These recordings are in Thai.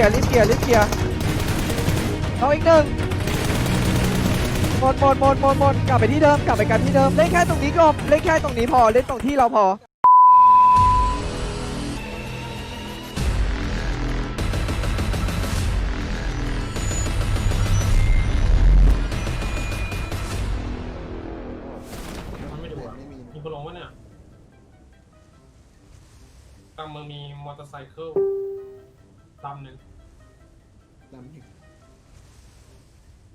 ลียรีบเคลียรีบเคลียเอาอีกหนึ่งหมดหมดหมดหมดหมดกลับไปที่เดิมกลับไปกันที่เดิมเล่นแค่ตรงนี้ก็เล่นแค่ตรงนี้พอเล่นตรงที่เราพอมันไม่ดูอะไม่มีมีคนลงวะเนี่ยกลางเมืองมีมอเตอร์ไซค์ำหนึ่งลำหนึ่ง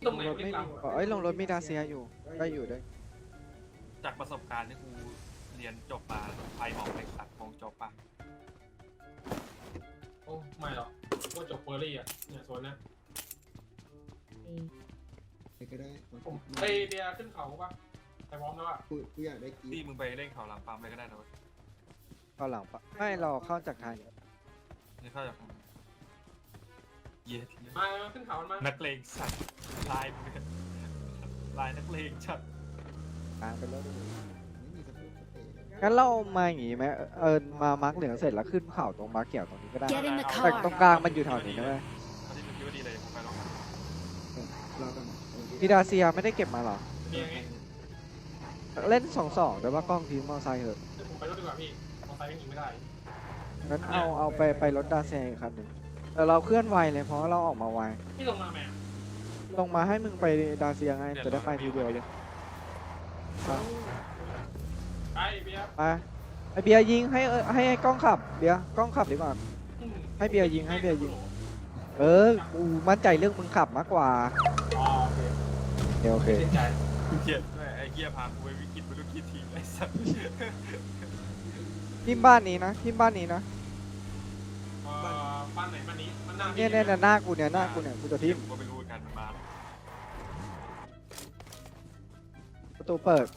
ตรงไหนรถไม่ไม่กลามีงเอ้ยลงรถมีดาเซียอยู่ได้อยู่ได้จากประสบการณ์ที่กูเรียนจบมาไฟหมอกเหล็กตัดคงจบปะโอ้ไม่หรอกว่าจบเฟอร์รี่อะเนี่ยโซนเนี้ยใครก็ได้ผมไปเดียขึ้นเขาปะไปพร้อมแล้วอะกูกูอยากได้กีที่มึงไปเล่นเขาหลังปั๊มเลยก็ได้นะเว้ยเข้าหลังปะไม่เราเข้าจากทางนี้นี่เข้าจาก เย็ดมามาขึ้นเขามันมานักเลงสัตว์ลายมึงเนี่ยลายนักเลงชัดกลางไปแล้วไม่มีสเปรย์สเปรย์งั้นเรามาอย่างงี้ไหมเออมามาร์กเหลืองเสร็จแล้วขึ้นเขาตรงมาร์กเขียวตรงนี้ก็ได้ Get in the แต่ car. ตรงกลางมันอยู่แถวนี้นะเว้ยอันนี้มึงคิดว่าดีเลยผมไปลองเรากันมีดาเซียไม่ได้เก็บมาหรอเดียไงเล่นสองสองแต่ว่ากล้องทีมมอไซค์เหอะเดี๋ยวผมไปรถดีกว่าพี่มอเตอร์ไซค์ยังยิงไม่ได้งั้นเอาเอาไปไปรถดาเซียอีกคันหนึ่ง แต่เราเคลื่อนไวเลยเพราะเราออกมาไวพี่ลงมาแม่ลงมาให้มึงไปดาเซียไงจะได้ไปทีเดียวเลยไปเบียร์ไปไอเบียร์ยิงให้เออให้ให้กล้องขับเบียร์กล้องขับดีกว่า อืมให้เบียร์ยิงให้เบียร์ยิง เออกูมั่นใจเรื่องมึงขับมากกว่าอ๋อโอเคโอเคโอเค เสียใจเกียดด้วยไอ้เกียพากูไปวิกฤตไม่รู้กี่ทีไอ้สัตว์ทีมบ้านนี้นะทีมบ้านนี้นะเอ่อบ้านไหนบ้านนี้มันหน้าเนี่ยเนี่ยเนี่ยหน้ากูเนี่ยหน้ากูเนี่ยกูจะทิมกูก็ไม่รู้เหมือนกันมันมาประตูเปิด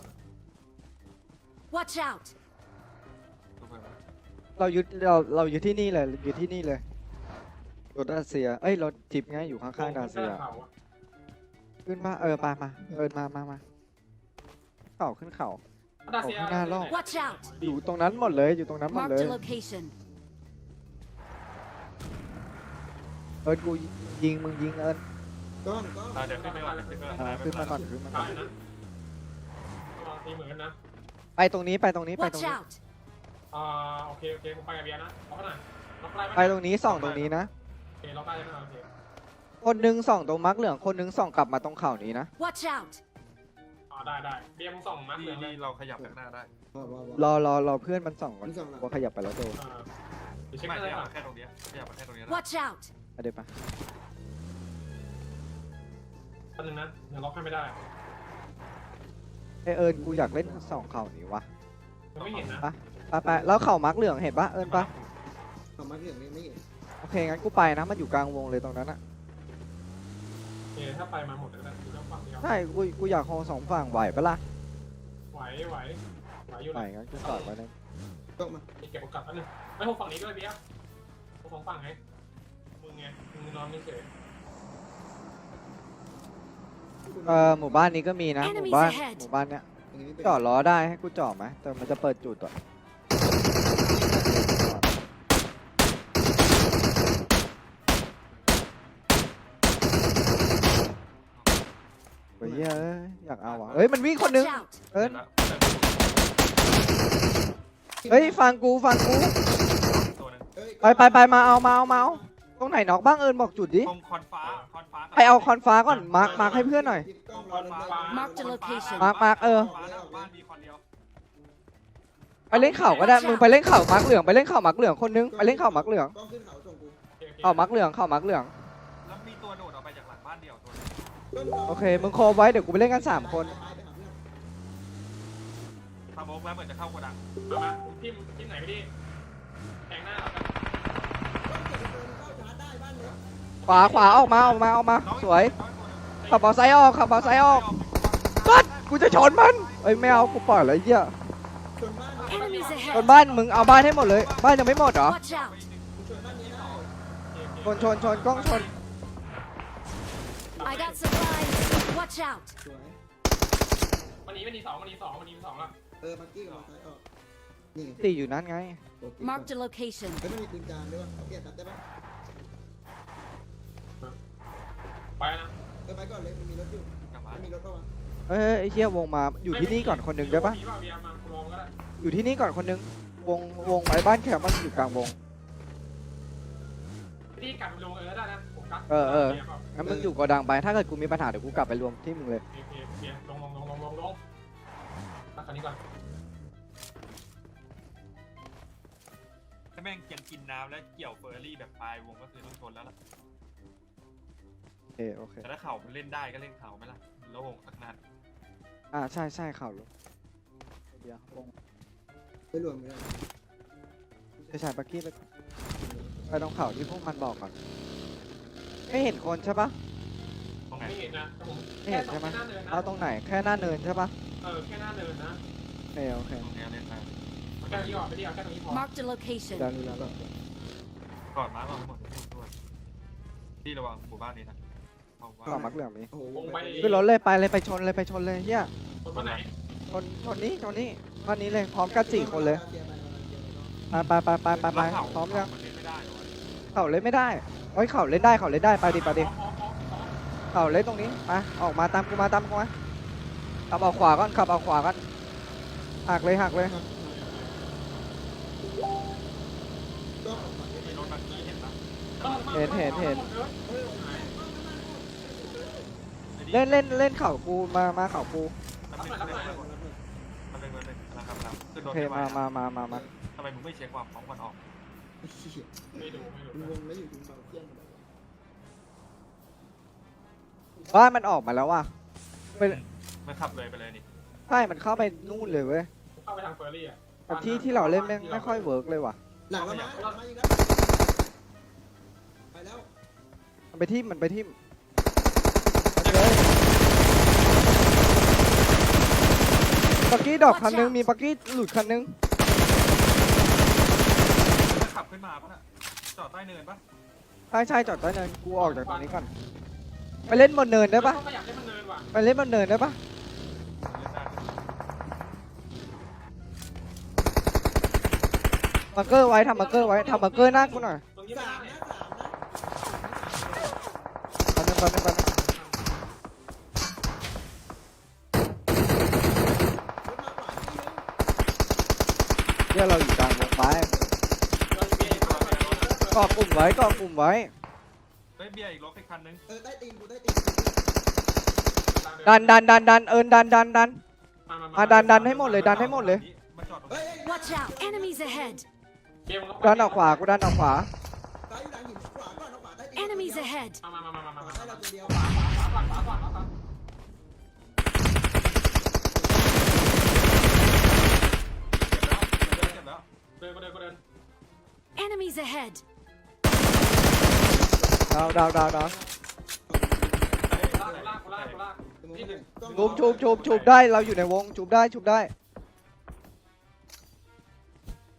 Watch out! เรายึดเราเราอยู่ที่นี่เลยอยู่ที่นี่เลยรถดาเซียเอ้ยรถจิบไงอยู่ข้างๆดาเซียขึ้นมาเออไปมาเออมามามาเข่าขึ้นเข่าดาเซียเอาข้างหน้ารอบอยู่ตรงนั้นหมดเลยอยู่ตรงนั้นหมดเลย a location. เอิญกูยิงมึงยิงเอิญกล้องกล้องอะเดี๋ยวขึ้นไปก่อนเดี๋ยวขึ้นไปก่อนอ่าขึ้นมาก่อนขึ้นมาก่อได้นนะระวังตีเหมือนกันนะไปตรงนี้ไปตรงนี้ไปตรง Watch นี้ out! อ่าโอเคโอเคผมไปกับเบียร์นะล็อกหน่อยล็อกได้ไหมไปตรงนี้ส่องตรงนี้นะ โอเคล็อกได้ไหมโอเคคนหนึงส่องตรงมักเหลืองคนหนึงส่องกลับมาตรงเข่านี้นะ Watch out! อ่าได้ได้เบียร์มึงส่องมาร์คเหลืนี่องเลยนี่เราขยับไปข้างหน้าได้ว้าวว้าวรอรอรอเพื่อนมันส่องก่อนมันส่องหลังว่าขยับไปแล้วโดนอ่าเดี๋ยวเช็คไม่ได้ขเลยยับอะมาแค่ตรงเนี้ยขยับมาแค่ตรงเนี้ยนะ Watch out! เอาเดี๋ยวไปแป๊บนึงนะเดี๋ยวล็อกให้ไม่ได้เอยเอิญกูอยากเล่นส่องเข่านี้วะยังไม่เห็นนะไปไปแล้วเข่ามักเหลืองเห็นปะเอิญปะสองมาเรื่องนี้ไม่เห็นโอเคงั้นกูไปนะมันอยู่กลางวงเลยตรงนั้นอะโอเคถ้าไปมาหมดแล้วก็ดูแล้วฝั่งเดียวใช่กูกูอยากโฮสองฝั่งไหวปะล่ะไหวไหวไหวอยู่ไหวนะงั้นกูจอดไว้นะกล้องมาเก็บโอกาสแป๊บนึงไม่หกฝั่งนี้ด้วยเบียร์หกสองฝั่งไง มึงไงมึงนอนไม่เฉยเออหมู่บ้านนี้ก็มีนะ หมู่บ้าน Enemies ahead หมู่บ้านเนี้ยตรงนี้เป็นจอดล้อได้ให้กูจอดไหมแต่มันจะเปิดจุดอะเฮ้ยเอ้ยอยากเอาอะเฮ้ยมันวิ่งคนนึง Watch out! เอิญแล้วเฮ้ยฟังกูฟังกูตัวหนึงเอ้ยไปไปไปมาเอามาเอามาเอา ตรงไหนน็อกบ้างเอิญบอกจุดดิตรงคอนฟ้าคอนฟ้าใครเอาคอนฟ้าก่อนมาร์คมาร์คให้เพื่อนหน่อยกล้องเราเลย Mark the location มาร์คมาร์คเออ ฟ้าหน้าบ้านมีคนเดียวไปเล่นเข่าก็ได้มึงไปเล่นเข่ามักเหลืองไปเล่นเข่ามักเหลืองคนนึงไปเล่นเข่ามักเหลืองกล้องขึ้นเขาส่งกูเข่ามักเหลืองเข่ามักเหลืองแล้วมีตัวโดดออกไปจากหลังบ้านเดียวตัวหนึงต้นโอเคมึงโคไว้เดี๋ยวกูไปเล่นกันสามคนทำโอ๊กแล้วเหมือนจะเข้าโกดังมามาทีมทีมไหนไม่ดีแทงหน้าเรากัน ขวาขวาออกมาออกมาออกมาน้องสวยน้องตัวหนึ่งขับบอลไซด์ออกขับบอลไซด์ออกปัดกูจะชนมันเอ้ยไม่เอากูปล่อยเลยไอ้เหี้ย Enemies ชน ahead! บ้านมึงเอาบ้านให้หมดเลย บ้านยังไม่หมดเหรอ Watch out! ชนชนชนกล้องชน I got supplies! Watch out! สวยวันนี้วันนี้สองวันนี้สองวันนี้สองละเออมักกี้กับมาซ้ายออกนี่ตีอยู่นั่นไงโอเค Marked a location. ไม่ต้องมีปืนกลางด้วยวะเอาเปลี่ยนตัดได้ปะ ออไปก่อนเลยมันมีรถอยู่กลับมามันมีรถเข้ามาเอ้ยไอ้เหี้ยวงมาอยู่ที่นี่ก่อนคนหนึ่งได้ปะมีป่ะเบียร์มากูรอมก็ได้อยู่ที่นี่ก่อนคนหนึงวงวงไอ้บ้านแขกมันอยู่กลางวง พี่กลับไปลงเออได้นะผมกลับเออเออบียร์แบบงั้นมึงอยู่โกดังไปถ้าเกิดกูมีปัญหาเดี๋ยวกูกลับไปรวมที่มึงเลยเบียร์เบียร์เบียร์ลงลงลงลงลงลงตัดคันนี้ก่อนถ้าแม่งยังกินน้ำแล้วเกี่ยวเฟอร์รี่แบบปลายวงก็คือต้องชนแล้วล่ะโอ เคโอเค แต่ถ้าเข่ามันเล่นได้ก็เล่นเข่าไหมล่ะโล่งสักนัดอ่าใช่ใช่ข่าวลงเดี๋ยววงไปรวมกันจะใช้ปักกี้ไปไปตรงข่าวที่พวกมันบอกก่อน ไม่เห็นคนใช่ปะตรงไหนไม่เห็นนะแต่ผมไม่เห็นใช่ไหมแค่น้าเนินนะเอาตรงไหนแค่หน้าเนินใช่ปะเออแค่หน้าเนินนะโอเคโอเคตรงนี้เล่นได้เอาแค่นี้ก่อนไปดิเอาแค่ตรงนี้พอ Marked a location. เดี๋ยวรู้แล้วก่อนมาก่อนหมดทุกตัวที่ระวังหมู่บ้านนี้นะ เอาว่าต่อมักเหลืองนี้โอ้โหวงไปขึ้นรถเลยไปเลยไปชนเลยไปชนเลยเฮียคนคนไหนชนชนนี้ชนนี้บ้านนี้เลยพร้อมกันสี่คนเลยไปไปไปไปไปไปแล้วเข่าพร้อมยังมันเล่นไม่ได้เหรอวะเข่าเล่นไม่ได้โอ้ยเข่าเล่นได้เข่าเล่นได้ไปดิไปดิอ๋ออ๋ออ๋อเข่าเล่นตรงนี้ไปออกมาตามกูมาตามกูมาขับออกขวาก่อนขับออกขวาก่อนหักเลยหักเลยก็ออกมามีรถบางทีเห็นปะเห็นเห็นเห็น เฮ้ย เล่นเล่นเล่นเข่ากูมามาเข่ากูมันเป็นเล่นเล่นมันเป็นเล่นนะครับครับคือโดโอนเคไม่ไหวมามามามามาทำไมมึงไม่เช็คความพร้อมก่อนออกไอ้เหี้ยไม่ดูไม่ดูมันวงแล้วอยู่ตรงเสาเที่ยงหมดเลยบ้านมันออกมาแล้วว่ะมันขับเลยไปเลยนี่ใช่มันเข้าไปนู่นเลยเว้ยเข้าไปทางเฟอร์รี่อะแต่ที่ที่เราเล่นไม่งไม่ค่อยเวิร์กเลยว่ะหลังเรามาหลังมาอีกแล้วไปแล้วมันไปทิ่มมันไปทิ่มไปเลย ปักกี้ดอกคันนึงมีปักกี้หลุดคันนึงมันขับขึ้นมาปะน่ะจอดใต้เนินปะใช่ใช่จอดใต้เนินกูออกจากตรงนี้ก่อนไปเล่นบนเนินได้ปะก็อยากให้มันเนินว่ะไปเล่นบนเนินได้ปะเล่นได้มาร์เกอร์ไว้ทำมาร์เกอร์ไว้ทำมาร์เกอร์หน้ากูหน่อยตรงนี้สาไม่มได้นะสามนะแป๊บนึงแป๊บนึงแป๊บนึงรถมาขวาที่นึง เดี๋ยวเราอยู่กลางวงไม้ เราเบียร์เข้าไป เกาะกลุ่มไว้เกาะกลุ่มไว้เฮ้ยเบียร์อีกรถอีกคันนึงเออใต้ตีนกูใต้ตีนดันดันดันดันเอินดันดันดันมาดันดันให้หมดเลยดันให้หมดเลยมันจอดตรงเฮ้ย Watch out. Enemies ahead. ดันออกขวากูดันออกขวาซ้ายอยู่หลังหินขวาก่อนเอาขวาใต้ตีน Enemies ahead. มามามามามามาใต้เราตัวเดียวขวาขวาขวาขวาขวาขวาเจ็บแล้วเดินก็เดินก็เดิน Enemies ahead. ดาวดาวดาวดาวชูบชูบชูบชูบได้เราอยู่ในวงชูบได้ชูบได้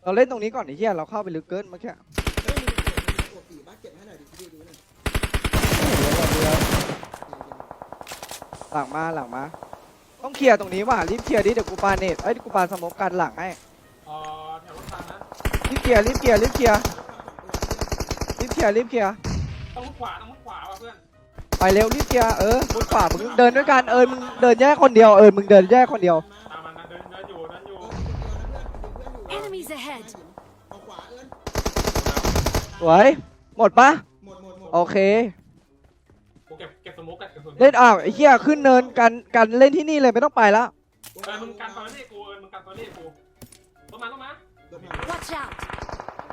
เราเล่นตรงนี้ก่อนไอ้เหี้ยเราเข้าไปลึกเกินเมื่อกี้เฮ้ยมีปวดปีบ้าเก็บให้หน่อยดิพี่ดูหลังมาหลังมาต้องเคลียร์ตรงนี้ว่ะรีบเคลียร์ดิเดี๋ยวกูปาเน็ตเอ้ยกูปาสมกกันหลังให้รีบเคลียร์รีบเคลียร์รีบเคลียร์รีบเคลียร์รีบเคลียร์ ขวาต้องมุดขวาว่ะเพื่อนไปเร็วรีบเคลียร์เออมุดขวามึงเดินด้วยกันเออมึงเดินแยกคนเดียวเออมึงเดินแยกคนเดียว ตามมันนะเดินเดินอยู่เดินอยู่ Enemies ahead. เอาขวาเอิญสวยหมดปะหมดหมดหมดโอเค กูเก็บเก็บสมุกกันเก็บสมุกเล่นอ้าวไอ้เหี้ยขึ้นเนินกันกันเล่นที่นี่เลยไม่ต้องไปแล้วเออมึงกันตอนนี้กูเออมึงกันตอนนี้กูต้องมาต้องมารถมา Watch out.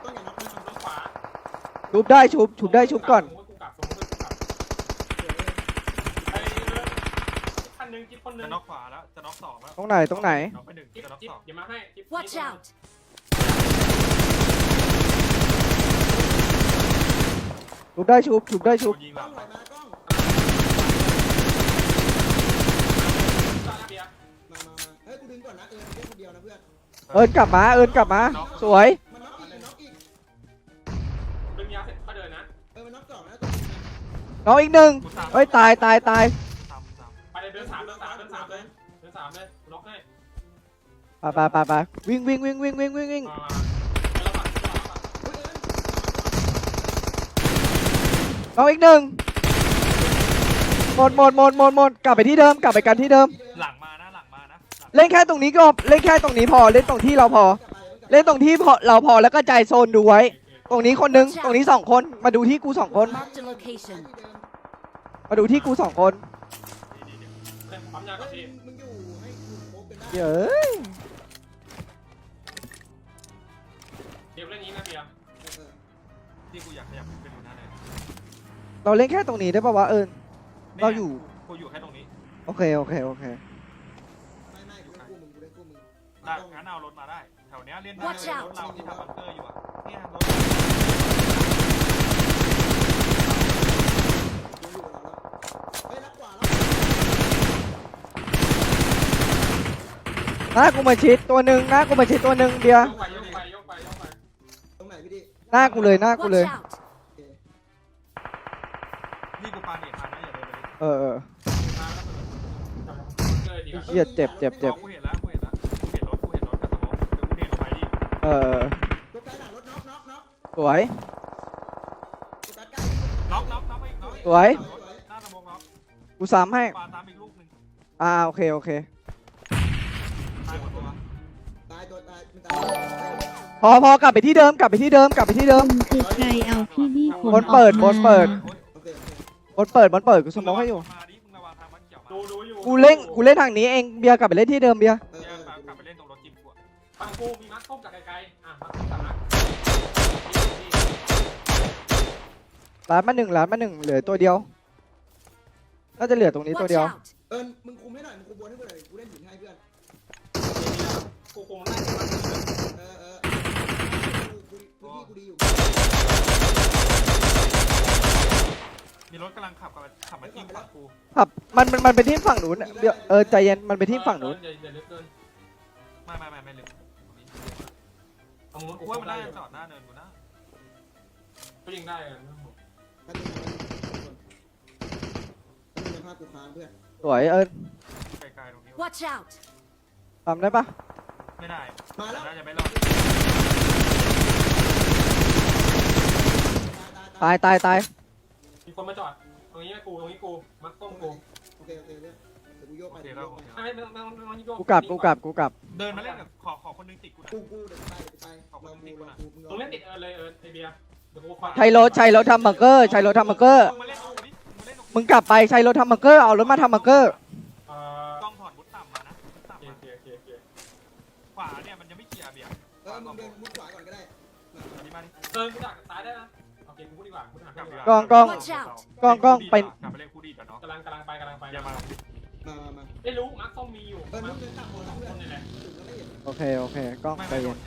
ต้องอย่าน็อกนะรถขวา ชุบได้ชุบชุบได้ชุบก่อนกูกลับสมุกกูกลับไอ้คั นหนึ่งจิ๊บคนหนึ่จะงน็อกขวาแล้ว จะน็อกสองแล้วตรงไหนตรงไหน น็อกไปหนึ่งจิ๊บจะน็อกจิ๊บสองอย่ามาให้จิ๊บ Watch out. ชุบได้ชุบชุบได้ชุบ โดนยิงหกล้ลัองงถอยมากล้องตาเบียร์มามามาเฮ้ย กูดึงก่อนนะ เอิญเล่นคนเดียวนะเพื่อน เอินกลับมา เอินกลับมา สวย มันน็อกอีกมันน็อกอีก ดึงยาเสร็จก็เดินนะ เออ มันน็อกสองนะตัวนี้นะน้องอีกหนึ่งเฮ้ยตายตายตาย ดินสามเดินสามเดินสามเลยเดินสามเลยล็อกให้ไปไปไปไปวิ่งวิ่งวิ่งวิ่งวิ่งวิ่งวิ่งมามาเดินละฝั่งเดินละฝั่งเฮ้ยเอิญน้องอีกหนึ่งหมดหมดหมดหมดหมดกลับไปที่เดิมกลับไปกันที่เดิม หลังมานะหลังมานะหลังเล่นแค่ตรงนี้ก็เล่นแค่ตรงนี้พอเล่นตรงที่เราพอ เล่นตรงที่พอเราพอแล้วก็ใจโซนดูไว้ ตรงนี้คนนึงตรงนี้สองคนมาดูที่กูสองคน Marked a location. มาดูที่กูสองคน เล่นปั๊มยากับพี่มึงอยู่ให้กูโคบกันได้เย้ยเดี๋ยวเล่นนี้นะเบียร์เออที่กูอยากขยับไปดูหน้าเลยเราเล่นแค่ตรงนี้ได้ปะวะเอิญ เราอยู่ กูอยู่แค่ตรงนี้ โอเค โอเค โอเค ไม่ไม่กูเล่นกู้มึงกูเล่นกู้มึงได้งั้นเอารถมาได้ แถวเนี้ยเล่นได้ Watch เลย out รถเราที่ทำบังเกอร์อยู่อะเนี่ยรถ กูอยู่กับเราแล้วเฮ้ยรับขวาแล้ว หน้ากูมาชิดตัวหนึ่งหน้ากูมาชิดตัวหนึ่งเบียร์ยกไปยกไปยกไปยกไปตรงไหนพี่ดิหน้ากูเลยหน้ากู Watch เลย out. โอเคนี่กูปาเน็ตมานะอย่าเดินไปเออเออ เจอดีกว่าเหี้ยเจ็บเจ็บเจ็บอ๋อกูเห็นแล้วกูเห็นแล้วกูเห็นรถกูเห็นรถกระสมองเดี๋ยวกูเดินไปดิเออรถใกล้หลังรถน็อกน็อกน็อกสวยรถใกล้น็อกน็อกน็อกอีกน็อกอีกสวย หน้าสมองน็อกกูซ้ำให้ ปาตามอีกลูกหนึ่งอ่าโอเคโอเค พอพอกลับไปที่เดิมกลับไปที่เดิมกลับไปที่เดิมคุณคือใครเอาพี่บี้ขนบนเปิดออกบมานเปิดโอ๊ยโอเคโอเคบนเปิดบนเปิดกูสมองให้อยู่มาดิมึงระวังทางมันเขียวมาดูดูอยู่กูเล่นกูเล่นทางนี้เองเบียร์กลับไปเล่นที่เดิมเบียร์เออเดี๋เอยวอกลับไปเล่นตรงรถจิมกูอะฟังกูมีมัดส้มจากไกลๆอะมัดส้มจากมัดร้านมาหนึ่งร้านมาหนึ่งเหลือตัวเดียวน่าจะเหลือตรงนี้ตัว Watch เดียว out. เออมึงคุมให้หน่อย มึงคุมบนให้กูหน่อย กูเล่นหิน ให้เพื่อนกูคงไล่มัดเออเออกูกูกูดีอยู่มีรถกำลังขับกับขับมาที่ฝั่งกูครับมันมันมันไปที่ฝั่งนู้นเบียร์เออใจเย็นมันไปที่ฝั่งนู้น อย่าอย่าลึกเกินไม่ไม่ไม่ไม่ลืมเอามือกูว่าว่ามันได้จอดหน้าเนินกูนะก็ยิงได้อะแป๊บนึงแป๊บนึงแป๊บนึงภาพกูค้างเพื่อนสวยเอิญไกลๆตรงนี้ Watch out. ทำได้ปะ ไม่ได้มาแล้ว น่าจะไม่รอดตายตายตายตายตายมีคนมาจอด ตรงนี้กู ตรงนี้กู มัดส้มกูโอเคโอเคเพื่อนเดี๋ยวกูโยกโอไปเคเดี๋ยวแล้วกูโอโยกเคไปไม่ไม่ไม่ไม่ไม่ไม่กูกลับกูกลับกูกลับเดินมาเล่นกับขอขอคนนึงติดกูนะกูกูเดี๋ยวกูไปเดี๋ยวกูไปลองกูลองกูมึงตรงนี้ติดเออเลยเออไอเบียร์เดี๋ยวกูคอยใช้รถใช้รถทำบังเกอร์ใช้รถทำบังเกอร์ มึงมาเล่นกับกูดิมึงมาเล่นกับกูมึงกลับไปใช้รถทำบังเกอร์เอารถมาทำบังเกอร์ เดินกูดักซ้ายได้นะโอเคกูพูดดีกว่ากูถามกลับดีดีกกว่าว่ากล้อง Watch out กล้องกล้องไป กลับไปเล่นคู่ดีกับน้องกำลังกำลังไปกำลังไปอย่ามามามามาไม่รู้มัดส้มมีอยู่เออมัมึดงเดินตามหัวสเราองเพื่อนคนนี่แหละถึงแล้วไม่เห็นโอเคโอเคกล้องไม่ใจไม่โดเย็นน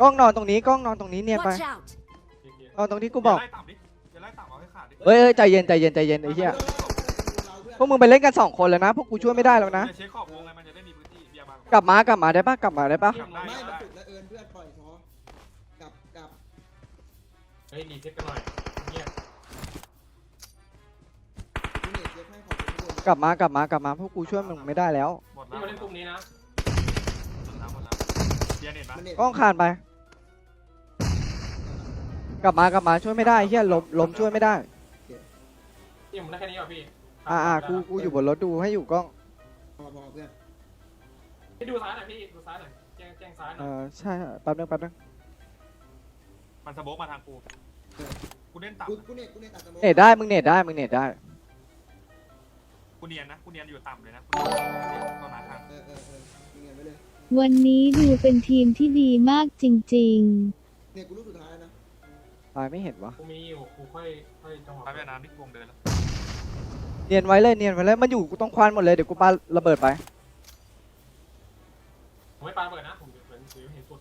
กล้องนอนตรงนี้กล้องนอนตรงนี้เนียนไป Watch out. โอเคนอนตรงที่กูบอกไล่ต่ำดิอย่าไล่ต่ำเอาให้ขาดดิเฮ้ยเฮ้ยใจเย็นใจเย็นใจเย็นไอ้เหี้ยพวกมึงไปเล่นกันสองคนแล้วนะพวกกูช่วยไม่ได้แล้วนะเช็คขอบวงไงมันจะได้มีพื้นที่เบียร์มากลับมากลับมาได้ปะกลับมาได้ปะกลับได้ไม่กลับมาได้ เฮ้ยรีเซ็ตกันหน่อยเงียบกูเน็ตเช็คให้ของกูด้วยกลับมากลับมากลับมาพวกกูช่วยมึงไม่ได้แล้วหมดนี่แล้วมาเล่นกลุ่มนี้นะหมดแล้วหมดแล้วเบียร์เน็ตปะมันเน็ตกล้องคานไป กลับมากลับมาช่วยไม่ได้เฮียลมลมช่วยไม่ได้นี่ผมได้แค่นี้เหรอพี่อ่าอ่ากูกูอยู่บนรถดูให้อยู่กล้องพอพอเพื่อนพี่ดูซ้ายหน่อยพี่ดูซ้ายหน่อยแจ้งแจ้งซ้ายหเอน่อยอใช่แป๊บนึงแป๊บนึง มันสโบกมาทางกู กูเล่นต่กูกูเน็ตกูเน็ตตัดสมองเน็ตได้มึงเน็ตได้มึงเน็ตได้ำกูเนียนนะ กูเนียนอยู่ต่ำเลยนะกูเนียนตอนนั้นทาง เออเออเออมีเงินไว้เลยวันนี้ดูเป็นทีมที่ดีมากจริงๆ เนี่ยกูรู้สุดท้ายแล้วนะตายไม่เห็นวะ กูมีอยู่กูค่อยค่อยจังหวะไปเวียดนามที่วงเดินแล้วเนียนไว้เลยเนียนไว้เลย มันอยู่กูต้องควานหมดเลยเดี๋ยวกูปาระเบิดไป ผมไม่ปาเปิดนะผมเหมือนถือเห็นสุด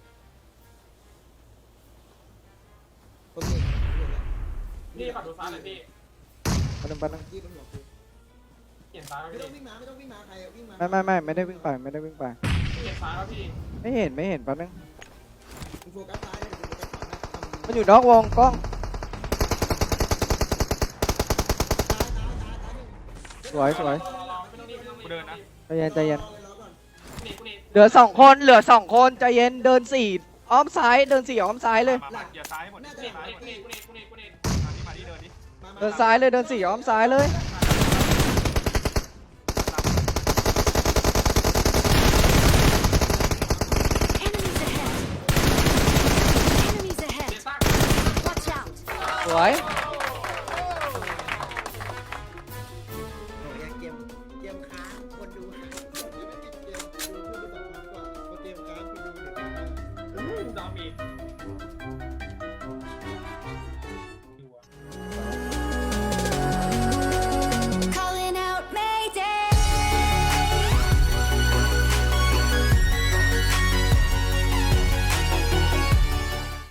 นี่ปัดดูซ้ายเลยพี่แป๊บนึงแป๊บนึงยี่เป็นหัวกูเห็นซ้ายแล้วไม่พี่ต้องวิ่งมาไม่ต้องวิ่งมาใครอะวิ่งมาไม่ไม่ไม่ไม่ได้วิ่งไปไม่ได้วิ่งไปเห็นซ้ายแล้วพี่ไม่เห็นไม่เห็นแป๊บนึงมึงโฟกัสซ้ายเลยเดี๋ยวกูโฟกัสขวานะทำมันอยู่นอกวงกล้องสวยสวยรอรอไม่ต้องรีบไม่ต้องรีบกูเดินนะ ใจเย็นใจเย็นรอเลยรอก่อนกูนี่กูนี่เหลือสองคนเหลือสองคนใจเย็นเดินสี่อ้อมซ้ายเดินสี่อ้อมซ้ายเลย มามาอย่าซ้ายหมดกูอย่านี่ซ้ายหมกูดนี่กูนี่กูนี่กูนี่มาที่มาที่ เดินซ้ายเลยเดินสี่อ้อมซ้ายเลย Enemies ahead! Enemies ahead! Watch out! สวย